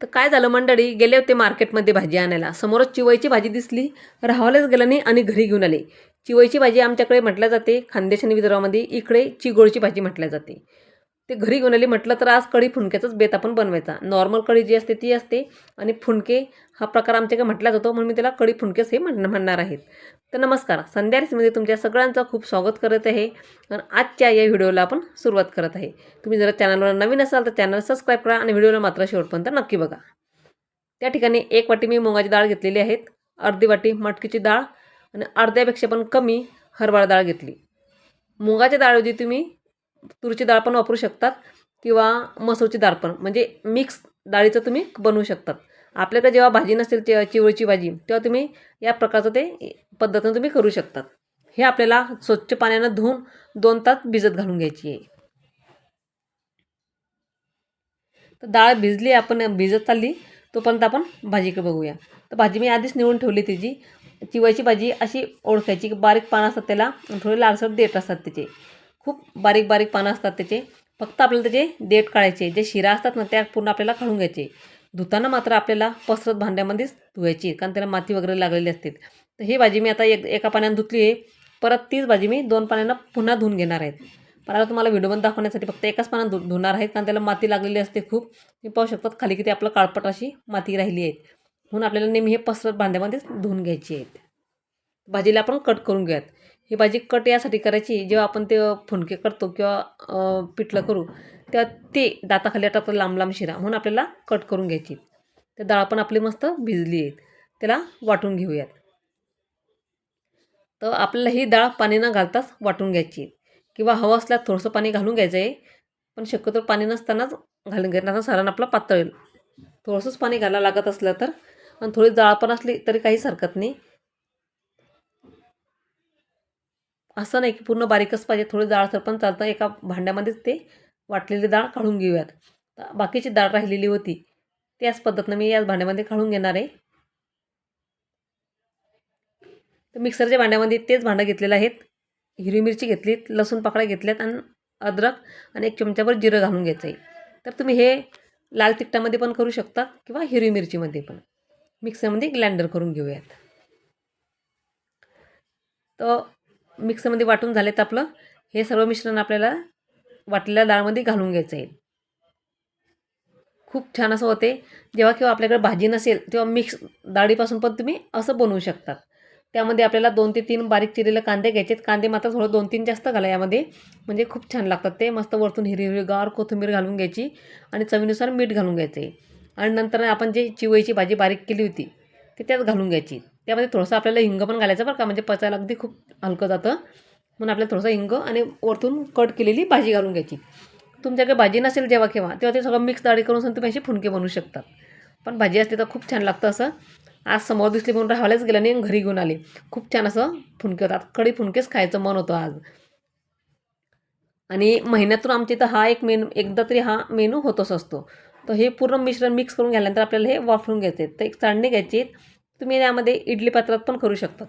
तर काय झालं मंडळी गेले होते मार्केटमध्ये भाजी आणायला. समोरच चिवईची भाजी दिसली राहावल्याच गेलं नाही आणि घरी घेऊन आले. चिवईची भाजी आमच्याकडे म्हटल्या जाते खानदेश आणि विदर्भामध्ये इकडे चिगोळची भाजी म्हटल्या जाते. ते घरी घेऊन आली म्हटलं तर आज कढी फुणक्याचाच बेत आपण बनवायचा. नॉर्मल कढी जी असते ती असते. आणि फुणके हा प्रकार आमच्याकडे म्हटला जातो म्हणून मी त्याला कढी फुणकेच हे म्हण म्हणणार आहेत तर नमस्कार संध्या रेसिपीमध्ये तुमच्या सगळ्यांचं खूप स्वागत करत आहे. आणि आजच्या या व्हिडिओला आपण सुरुवात करत आहे. तुम्ही जर चॅनलवर नवीन असाल तर चॅनल सबस्क्राईब करा आणि व्हिडिओला मात्र शेवटपर्यंत नक्की बघा. त्या ठिकाणी एक वाटी मी मुगाची डाळ घेतलेली आहेत अर्धी वाटी मटकीची डाळ आणि अर्ध्यापेक्षा पण कमी हरभरा डाळ घेतली. मुगाच्या डाळऐवजी तुम्ही तुरीची डाळ पण वापरू शकतात किंवा मसूरची डाळ पण. म्हणजे मिक्स डाळीचं तुम्ही बनवू शकतात. आपल्याकडे जेव्हा भाजी नसेल ते चिवळीची भाजी तेव्हा तुम्ही या प्रकारचं ते पद्धतीनं तुम्ही करू शकतात. हे आपल्याला स्वच्छ पाण्यानं धुवून दोन तास भिजत घालून घ्यायची आहे. तर डाळ भिजली आपण भिजत चालली तोपर्यंत आपण भाजीकडे बघूया. तर भाजी मी आधीच निवडून ठेवली त्याची चिवायची भाजी अशी ओळखायची की बारीक पानं असतात त्याला थोडे लालसर देठ असतात त्याचे. खूप बारीक बारीक पानं असतात त्याचे फक्त आपल्याला त्याचे देठ काढायचे जे शिरा असतात ना त्या पूर्ण आपल्याला काढून घ्यायचे. धुताना मात्र आपल्याला पसरत भांड्यामध्येच धुवायची कारण त्याला माती वगैरे लागलेली असते. तर ही भाजी मी आता एक एका पाण्यानं धुतली आहे. परत तीच भाजी मी दोन पाण्यानं पुन्हा धुवून घेणार आहेत पण आता तुम्हाला व्हिडिओमध्ये दाखवण्यासाठी फक्त एकाच पाण्यात धु धुणार आहेत कारण त्याला माती लागलेली असते खूप. तुम्ही पाहू शकतात खाली किती आपलं काळपट अशी माती राहिली आहेत म्हणून आपल्याला नेहमी हे पसरत भांड्यामध्येच धुवून घ्यायची आहेत. भाजीला आपण कट करून घेऊयात. ही भाजी कट यासाठी करायची जेव्हा आपण ते फुणके करतो किंवा पिठलं करू तेव्हा ते दाताखाली टाकतो लांब लांब शिरा म्हणून आपल्याला कट करून घ्यायची. तर डाळ पण आपली मस्त भिजली आहेत. त्याला वाटून घेऊयात. तर आपल्याला ही डाळ पाणी न घालताच वाटून घ्यायची. किंवा हवं असल्यास थोडंसं पाणी घालून घ्यायचं आहे. पण शक्यतो पाणी नसतानाच घालून घ्यायचं सारण आपलं पातळ येईल. थोडंसंच पाणी घालायला लागत असलं तर. आणि थोडी जाळ पण असली तरी काहीच हरकत नाही. असं नाही की पूर्ण बारीकच पाहिजे थोडी जाळसर पण चालतं. एका भांड्यामध्येच ते वाटलेली डाळ काढून घेऊयात. बाकीची डाळ राहिलेली होती. त्याच पद्धतीनं मी याच भांड्यामध्ये काढून घेणार आहे. तर मिक्सरच्या भांड्यामध्ये तेच भांडं घेतलेलं आहेत. हिरवी मिरची घेतलीत लसूण पाकळ्या घेतल्यात आणि अद्रक आणि एक चमच्याभर जिरं घालून घ्यायचं आहे. तर तुम्ही हे लाल तिखटामध्ये पण करू शकता किंवा हिरवी मिरचीमध्ये पण. मिक्सरमध्ये ग्लँडर करून घेऊयात. तर मिक्सरमध्ये वाटून झाले तर आपलं हे सर्व मिश्रण आपल्याला वाटलेल्या डाळमध्ये घालून घ्यायचं आहे. खूप छान असं होते. जेव्हा केव्हा आपल्याकडे भाजी नसेल तेव्हा मिक्स डाळीपासून पण तुम्ही असं बनवू शकतात. त्यामध्ये आपल्याला दोन ते तीन बारीक चिरलेले कांदे घ्यायचे कांदे मात्र थोडं दोन तीन जास्त घाला यामध्ये. म्हणजे खूप छान लागतात ते. मस्त वरतून हिरवी हिरवी गार कोथिंबीर घालून घ्यायची आणि चवीनुसार मीठ घालून घ्यायचं आहे. आणि नंतर आपण जे चिवईची भाजी बारीक केली होती ते त्यात घालून घ्यायची. त्यामध्ये थोडंसं आपल्याला हिंग पण घालायचं बरं का म्हणजे पचायला अगदी खूप हलकं जातं. म्हणून आपल्याला थोडंसं हिंग आणि वरतून कट केलेली भाजी घालून घ्यायची. तुमच्याकडे भाजी नसेल जेव्हा केव्हा तेव्हा ते सगळं मिक्स डाळी करून तुम्ही असे फुणके बनवू शकतात. पण भाजी असली तर खूप छान लागतं असं. आज समोर दिसली म्हणून राहायलाच गेलं आणि घरी घेऊन आले. खूप छान असं फुणके होतात. कडी फुणकेच खायचं मन होतं आज. आणि महिन्यातून आमच्या इथं हा एक मेनू एकदा तरी हा मेनू होतच असतो. तर हे पूर्ण मिश्रण मिक्स करून घाल्यानंतर आपल्याला हे वाफरून घ्यायचे तर एक चाळणी घ्यायची तुम्ही यामध्ये इडली पात्रात पण करू शकतात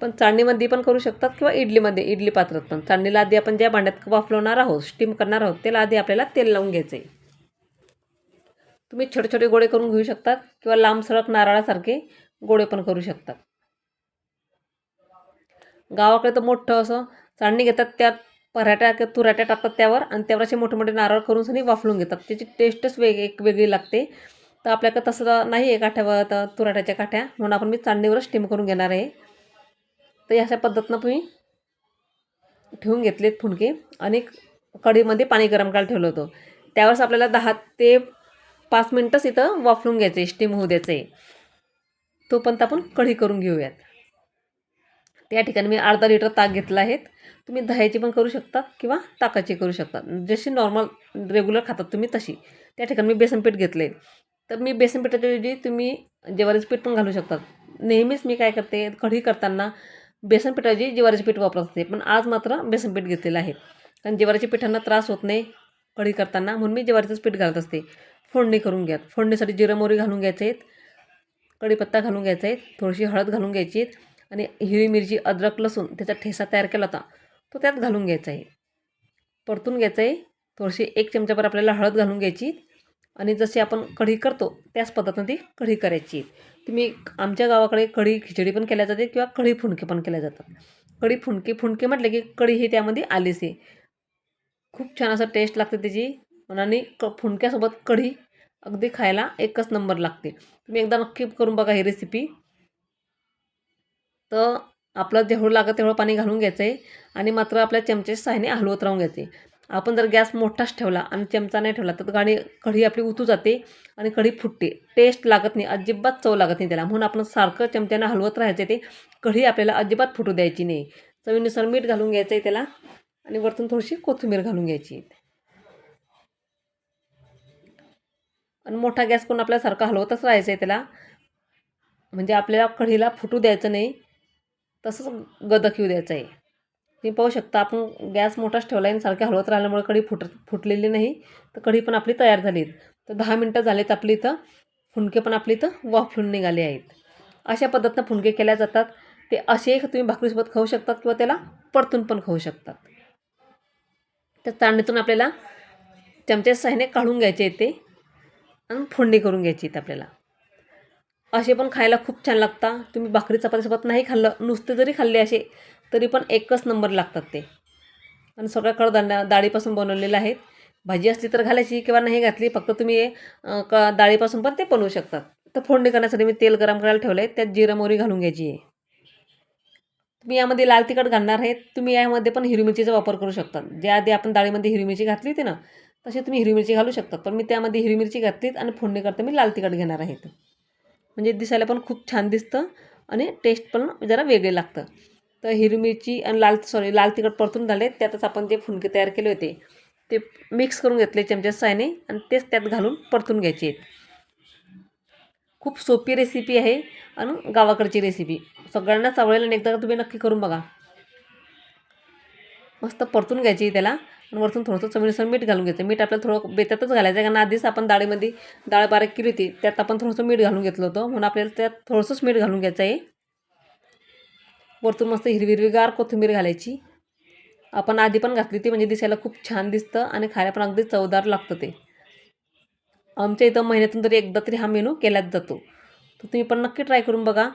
पण चाळणीमध्ये पण करू शकतात किंवा इडलीमध्ये इडली पात्रात पण. चाळणीला आधी आपण ज्या भांड्यात वाफलवणार आहोत स्टीम करणार आहोत त्याला आधी आपल्याला तेल लावून घ्यायचं आहे तुम्ही छोटे छोटे गोळे करून घेऊ शकतात किंवा लांब सडक नारळासारखे गोळे पण करू शकतात. गावाकडे तर मोठं असं चाळणी घेतात त्यात पराठ्या किंवा तुराट्या टाकतात त्यावर आणि त्यावर असे मोठे मोठे नारळ करून सनी वाफलून घेतात. त्याची टेस्टच वेग एक वेगळी लागते. तर आपल्याकडं तसं नाही आहे काठ्यावर तर तुराट्याच्या काठ्या. म्हणून आपण मी चाळणीवरच स्टीम करून घेणार आहे. तर अशा पद्धतीनं तुम्ही ठेवून घेतलेत फुणके आणि कढीमध्ये पाणी गरम करायला ठेवलं होतं. त्यावेळेस आपल्याला दहा ते पाच मिनटंच इथं वाफलून घ्यायचं आहे स्टीम होऊ द्यायचं आहे तोपर्यंत आपण कढी करून घेऊयात. त्या ठिकाणी मी अर्धा लिटर ताक घेतला आहेत तुम्ही दह्याची पण करू शकता किंवा ताकाची करू शकता. जशी नॉर्मल रेग्युलर खातात तुम्ही तशी. त्या ठिकाणी मी बेसनपीठ घेतले तर मी बेसन पिठाच्याऐवजी तुम्ही ज्वारीचं पीठ पण घालू शकतात. नेहमीच मी काय करते कढी करताना बेसन पिठाऐवजी ज्वारीचे पीठ वापरत असते पण आज मात्र बेसनपीठ घेतलेलं आहे. कारण ज्वारीच्या पिठांना त्रास होत नाही कढी करताना म्हणून मी ज्वारीचंच पीठ घालत असते. फोडणी करून घ्यात फोडणीसाठी जिरं मोहरी घालून घ्यायचे आहेत. कढीपत्ता घालून घ्यायचा आहे. थोडीशी हळद घालून घ्यायची आणि हिरवी मिरची अद्रक लसूण त्याचा ठेसा तयार केला होता तो त्यात घालून घ्यायचा आहे. परतून घ्यायचं आहे. थोडीशी एक चमच्याभर आपल्याला हळद घालून घ्यायची आणि जशी आपण कढी करतो त्याच पद्धतीने ती कढी करायची. तुम्ही आमच्या गावाकडे कढी खिचडी पण केल्या जाते किंवा कढी फुणके पण केल्या जातात. कढी फुणके फुणके म्हटले की कढी ही त्यामध्ये आलीच आहे. खूप छान असं टेस्ट लागते त्याची. आणि क फुणक्यासोबत कढी अगदी खायला एकच नंबर लागते. तुम्ही एकदा नक्की करून बघा ही रेसिपी तर आपलं जेवढं लागत तेवढं पाणी घालून घ्यायचं आहे आणि मात्र आपल्या चमचे सहाय्याने हलवत राहून घ्यायचे आपण जर गॅस मोठाच ठेवला आणि चमचा नाही ठेवला तर गाणी कढी आपली उतू जाते आणि कढी फुटते. टेस्ट लागत नाही अजिबात चव लागत नाही त्याला. म्हणून आपण सारखं चमच्यानं हलवत राहायचं ते. कढी आपल्याला अजिबात फुटू द्यायची नाही. चवीनुसार मीठ घालून घ्यायचं आहे त्याला आणि वरतून थोडीशी कोथिंबीर घालून घ्यायची. आणि मोठा गॅस करून आपल्याला हलवतच राहायचं आहे त्याला. म्हणजे आपल्याला कढीला फुटू द्यायचं नाही. तसंच गदक येऊ द्यायचं आहे तुम्ही पाहू शकता आपण गॅस मोठाच ठेवला आहे आणि सारख्या हलवत राहिल्यामुळे कढी फुट फुटलेली नाही. तर कढी पण आपली तयार झाली तर दहा मिनटं झालेत आपली इथं. फुणके पण आपली इथं वाफलून निघाले आहेत. अशा पद्धतीनं फुणके केल्या जातात. ते असे तुम्ही भाकरीसोबत खाऊ शकतात किंवा त्याला परतून पण खाऊ शकतात. त्या चाळणीतून आपल्याला चमच्या सहाय्याने काढून घ्यायचे येते आणि फोडणी करून घ्यायची आहेत आपल्याला. असे पण खायला खूप छान लागतात. तुम्ही भाकरी चपातीसोबत नाही खाल्लं नुसते जरी खाल्ले असे तरी पण एकच नंबर लागतात ते. आणि सगळ्या कडधान्य डाळीपासून बनवलेलं आहेत. भाजी असली तर घालायची किंवा नाही घातली फक्त तुम्ही क डाळीपासून पण ते बनवू शकतात. तर फोडणी करण्यासाठी मी तेल गरम करायला ठेवलं आहे त्यात जिरं मोहरी घालून घ्यायची आहे. तुम्ही यामध्ये लाल तिखट घालणार आहेत. तुम्ही यामध्ये पण हिरवी मिरचीचा वापर करू शकता ज्या आधी आपण डाळीमध्ये हिरवी मिरची घातली होती ना तशी तुम्ही हिरवी मिरची घालू शकता पण मी त्यामध्ये हिरवी मिरची घातलीत आणि फोडणी करता मी लाल तिखट घेणार आहेत. म्हणजे दिसायला पण खूप छान दिसतं आणि टेस्ट पण जरा वेगळे लागतं. तर हिरवी मिरची आणि लाल सॉरी लाल तिखट परतून झाले. त्यातच आपण जे फुणके तयार केले होते ते मिक्स करून घेतले चमच्या सायने आणि तेच त्यात घालून परतून घ्यायचे. आहेत खूप सोपी रेसिपी आहे आणि गावाकडची रेसिपी सगळ्यांनाच आवडेल आणि एकदा तुम्ही नक्की करून बघा. मस्त परतून घ्यायची त्याला आणि वरतून थोडंसं चवीनुसार मीठ घालून घ्यायचं मीठ आपल्याला थोडं बेतातच घालायचं आहे कारण आधीच आपण डाळीमध्ये डाळ बारीक केली होती त्यात आपण थोडंसं मीठ घालून घेतलं होतं. म्हणून आपल्याला त्यात थोडंसंच मीठ घालून घ्यायचं आहे. वरतून मस्त हिरवी हिरवीगार कोथिंबीर घालायची. आपण आधी पण घातली ती म्हणजे दिसायला खूप छान दिसतं आणि खायला पण अगदी चवदार लागतं ते. आमच्या इथं महिन्यातून तरी एकदा तरी हा मेनू केलाच जातो. तर तुम्ही पण नक्की ट्राय करून बघा.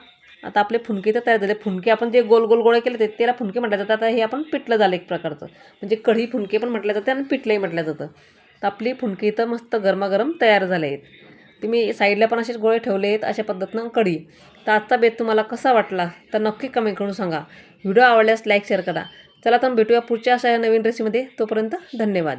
आता आपले फुनके तर तयार झाले. फुनके आपण जे गोल गोल गोळे केले ते त्याला फुनके म्हटलं जातं आता हे आपण पिठलं झालं एक प्रकारचं. म्हणजे कढी फुनके पण म्हटलं जाते आणि पिठलंही म्हटलं जातं. तर आपली फुनके इथं मस्त गरमागरम तयार झाले आहेत. तुम्ही साईडला पण असेच गोळे ठेवले आहेत अशा पद्धतीनं कढी. तर आजचा बेत तुम्हाला कसा वाटला तर नक्की कमेंट करून सांगा. व्हिडिओ आवडल्यास लाईक शेअर करा. चला तर भेटूया पुढच्या अशा नवीन रेसिपीमध्ये तोपर्यंत धन्यवाद.